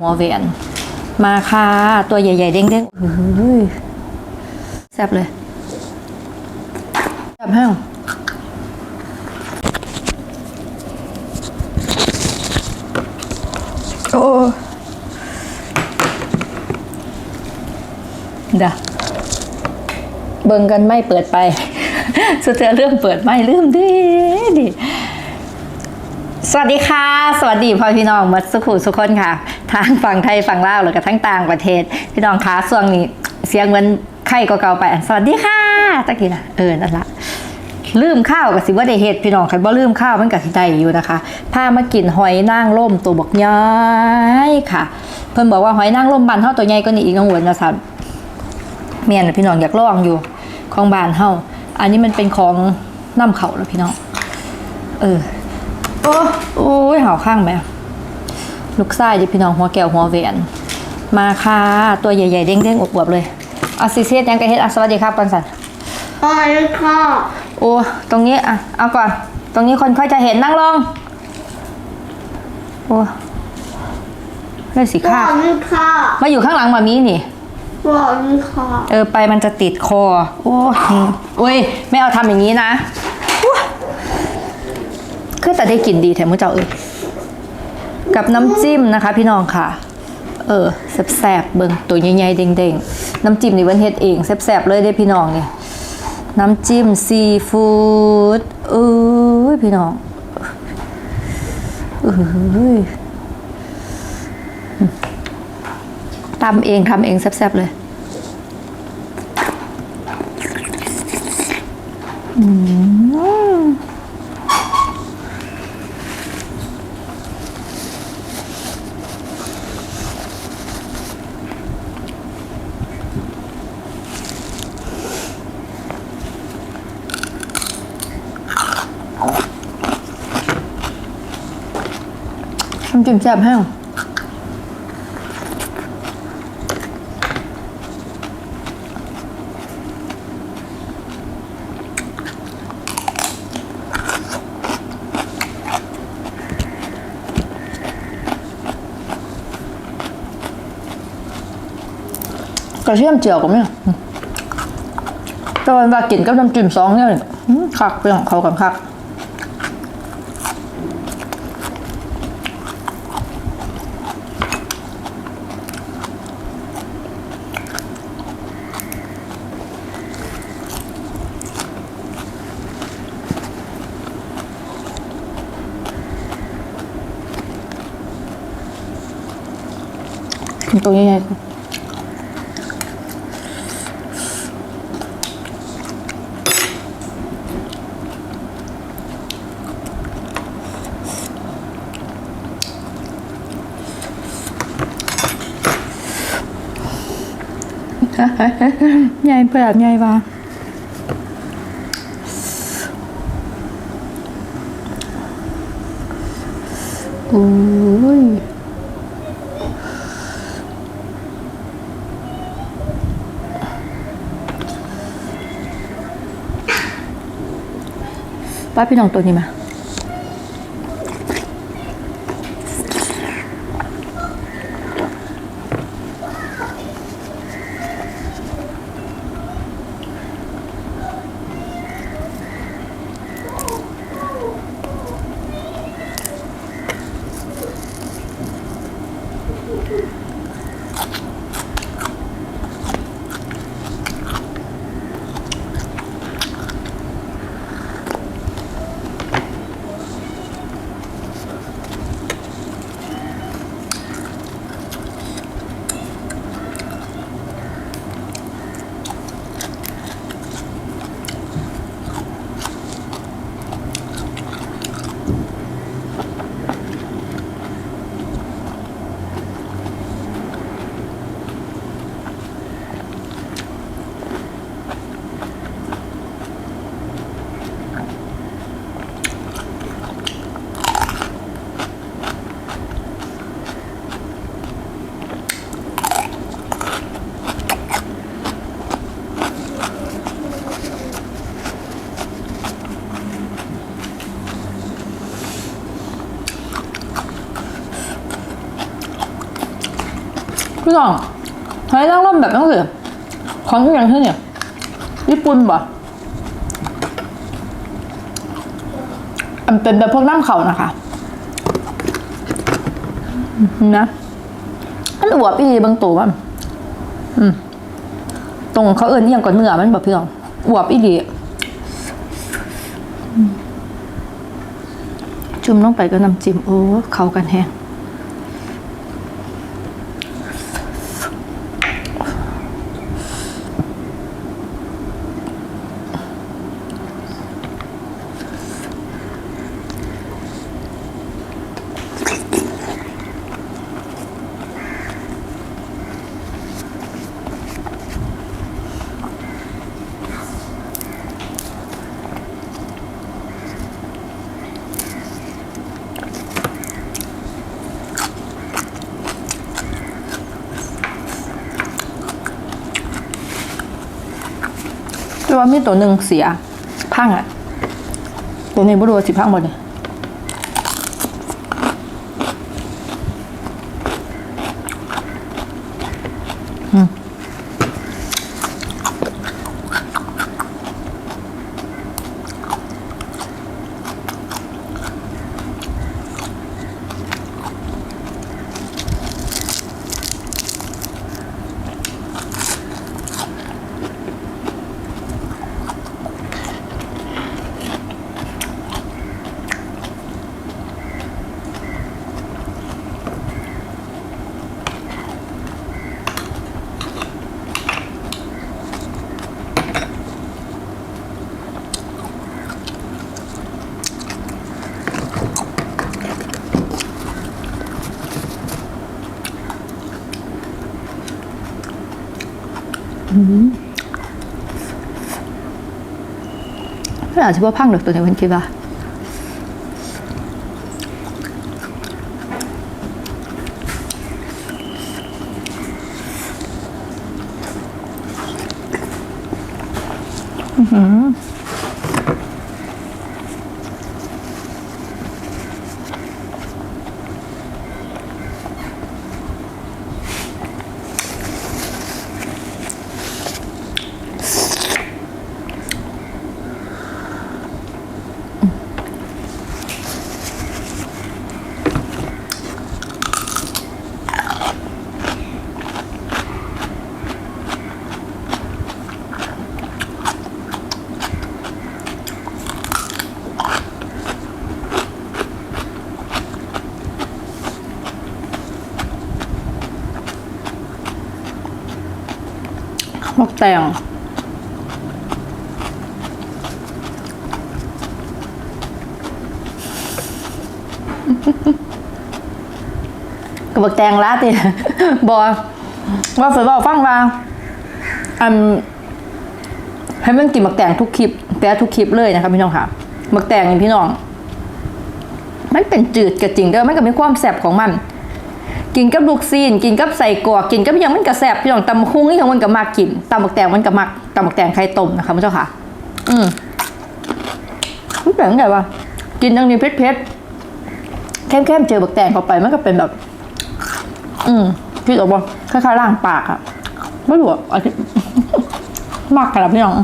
หัวเวียน มาค่ะ ตัวใหญ่ๆเด้งๆแซ่บเลยแซ่บแห้งโอ้เด้อเบิ่งกันไม่เปิดไป สุดท้ายเรื่องเปิดไม่ลืมดิดิสวัสดีค่ะ สวัสดีพ่อพี่น้องมัดสุขุสุขคนค่ะ ทางฝั่งไทยฝั่งลาวหรือกับทั้งต่างประเทศ พี่น้องคะส่วงนี้เสียงเหมือนไข่ก็เก่าไป สวัสดีค่ะตะกี้นะเออนั่นละลืมข้าวกับสิว่าได้เฮ็ดพี่น้องใครบ่ลืมข้าวมันกับสิได้อยู่นะคะพามากินหอยนางร่มตัวบักย้ายค่ะ เพิ่นบอกว่าหอยนางร่มบานเฮาตัวใหญ่กว่านี้อีกน้องหวนนะสันเมียนพี่น้องอยากลองอยู่ของบานเฮาอันนี้มันเป็นของน้ำเขาแล้วพี่น้องเออโอ้โอ้ยหาวข้างไหม ลูกไส้ดิพี่น้องหัวแก้วหัวเวียนมาค่ะตัวใหญ่ๆเด้งๆอวบๆเลยเอาซิเซียสยังกระเฮ็ดอะสวัสดีครับปันสันสวัสดีค่ะโอ้ตรงนี้อะเอาก่อน ตรงนี้คนค่อยจะเห็นนั่งลงโอ้ได้สีสข้าวัสดีค่ะมาอยู่ข้างหลังมามีนี่สวัสดีค่ะเออไปมันจะติดคอ โอ้ยโอ้ยไม่เอาทำอย่างนี้นะอุ๊ยคือแต่ได้กลิ่นดีแถมมุ้เจ้าเออ กับน้ำจิ้มนะคะพี่น้องค่ะ เออแซ่บๆเบิ่งตัวใหญ่ๆเด้งๆ น้ำจิ้มนี่เวันเฮ็ดเองแซ่บๆเลยเด้พี่น้องเนี่ยน้ำจิ้มซีฟู้ดเอ้ยพี่น้องเอ้ยตำเองทำเองแซ่บๆเลยน้ำ จิ้มแซ่บแห้งกระเทียมเจียวกับเนี่ยตอนว่ากินกับน้ำจิ้มซองเนี่ยคักเป็นของเขากันคัก ตัวใหญ่ๆใหญ่เปล่าใหญ่ปะโอ้ย ป้าพี่น้องตัวนี้มา พี่น้องหอยนางรมแบบนั้นเลยของอย่างที่เนี่ยญี่ปุ่นบ่อันเป็นแบบพวกน้ำเขานะคะนะอันอวบอีดีบางตัวมันอืมตรงเขาเอินอหย่างก่อนเนื้อมันแบบพี่น้องอวบอีดีจุ่มลงไปก็น้ำจิ้มโอ้เข้ากันแฮง มีตัวหนึ่งเสียพังอะ ตัวนี้บ่รู้ว่าสิพังหมดเลย อาจจะว่าพังหรอกตัวนี้มันคิดว่า มกแตงกับบักแตงลาติบอว่าฝนบอกฟังว่าอันให้มันกินบักแตงทุกคลิปแต่ทุกคลิปเลยนะคะพี่น้องค่ะบักแตงนี่พี่น้อง มันเป็นจืดก็จริงเด้อมันก็มีความแซ่บของมัน กินกับลูกซีนกินกับใส่กรอกกินกับอิหยังมันก็แซ่บพี่น้องตำคุ้งนี่ของมันก็มากกินตำบักแตงมันก็มักตำบักแตงไข่ต้มนะคะพี่เจ้าค่ะ อืมมันแปลกไงวะกินดังนี้เผ็ดๆเข้มๆเจอบักแตงเข้าไปมันก็เป็นแบบ อืมพี่บอกว่าคล้ายๆล่างปากอะไม่รู้อะอาทิมากกันพี่น้อง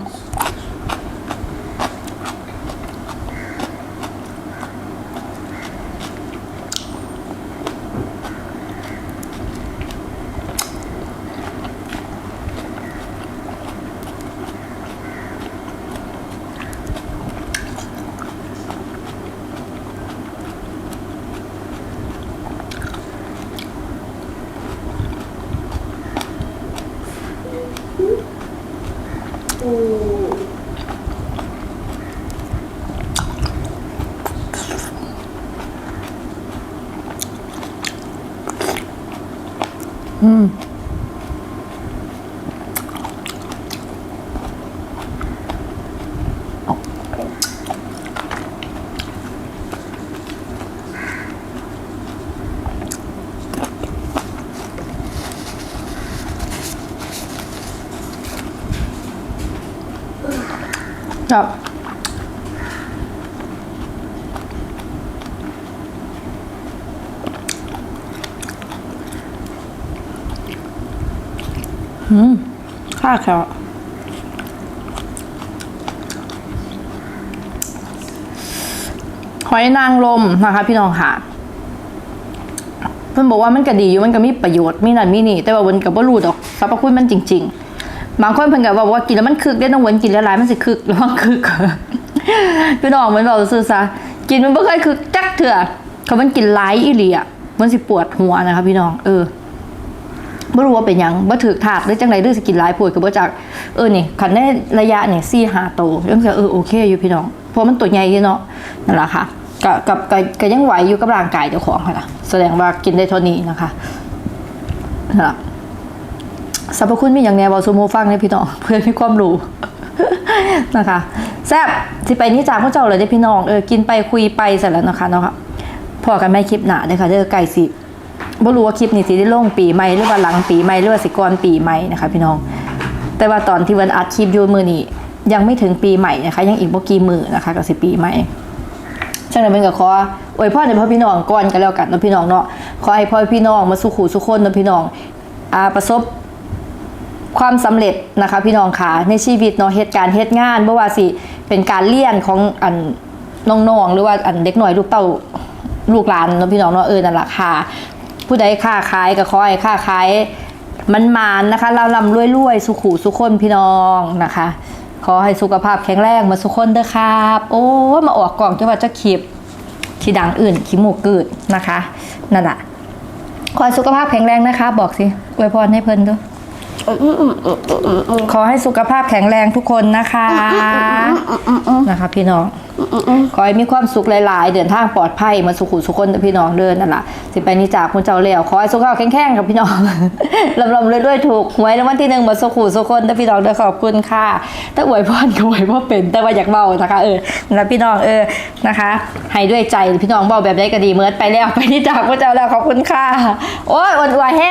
ครับอืมข้าแค่หอยนางรมนะคะพี่น้องค่ะ เพิ่นบอกว่ามันก็ดีอยู่มันก็มีประโยชน์มีนั่นมีนี่ แต่ว่าเพิ่นก็บ่รู้ดอกสรรพคุณมันจริง ๆ บางคนเพิ่นก็บอกว่ากินแล้วมันคึกได้ต้องเว้นกินหลายมันสิคึกระวังคึกพี่น้องเหมือนเราซื่อซะกินมันบ่เคยคึกจักเถื่อเขามันกินหลายอีหลีอะมันสิปวดหัวนะคะพี่น้อง เออบ่รู้ว่าเป็นหยังบ่ถูกถาดหรือจังไดหรือสกินหลายปวดก็บ่จักเออนี่คันในระยะนี่4 5โตยังจะเออโอเคอยู่พี่น้องเพราะมันตัวใหญ่เนาะนั่นแหละค่ะก็กับก็ก็ยังไหวอยู่กับร่างกายเจ้าของค่ะแสดงว่ากินได้เท่านี้นะคะนั่นล่ะ สรรพคุณมีอย่างแนวบอซูโมฟังเนี่ยพี่น้องเพื่อมีความรู้นะคะแซ่บสิไปนี่จากพวกเจ้าเลยได้พี่น้องเออกินไปคุยไปเสร็จแล้วนะคะเนาะค่ะพอกันไม่คลิปหนาเลยค่ะเด้อไก่สิบ่รู้ว่าคลิปนี้สิได้ลงปีใหม่หรือว่าหลังปีใหม่หรือว่าสิก่อนปีใหม่นะคะ พี่น้อง แต่ว่าตอนที่วันอัดคลิปยูมือนี้ยังไม่ถึงปีใหม่นะคะ ยังอีกบ่กี่มือนะคะกับสิปีใหม่ฉะนั้นเป็นกับขออวยพรให้พ่อพี่น้องก่อนกันแล้วกันนะพี่น้องเนาะขอให้พ่อพี่น้องมาสุขุสุขคนนะพี่น้องอาประสบ ความสำเร็จนะคะพี่น้องค่ะในชีวิตเนาะเหตุการณ์เหตุงานบ่ว่าสิเป็นการเลี้ยนของอันน้องๆหรือว่าอันเด็กหน่อยลูกเต้าลูกหลานเนาะพี่น้องเนาะเออนั่นแหละค่ะผู้ใดค้าขายก็ขอให้ค้าขายมันมานนะคะเราลำรวยๆสุขุสุขคนพี่น้องนะคะ ขอให้สุขภาพแข็งแรงมาสุขคนเด้อครับ โอ้มาออกกล่องจังหวัดจะขีบที่ดังอื่นขี้หมูกกืดนะคะนั่นแหละขอสุขภาพแข็งแรงนะคะ บอกสิอวยพรให้เพิ่นด้วย ขอให้สุขภาพแข็งแรงทุกคนนะคะนะคะ พี่น้องขอให้มีความสุขหลายๆ เดินทางปลอดภัยมาสุขุสุขคนเด้อพี่น้องเดินนั่นแหละสิไปนี่จากคุณเจ้าแล้วขอให้สุขภาพแข็งๆกับพี่น้องลำลำเรื่อยๆถูกหวยรางวัลที่หนึ่งมาสุขุสุขคนเด้อพี่น้องเด้อขอบคุณค่ะแต่อวยพรก็อวยพ่เป็นแต่ว่าอยากเบานะคะเออนะพี่น้องเออนะคะ ให้ด้วยใจพี่น้องเบาแบบได้ก็ดีเมิดไปแล้วไปนี่จากคุณเจ้าแล้วขอบคุณค่ะโอ้ยอดอวยแห้ง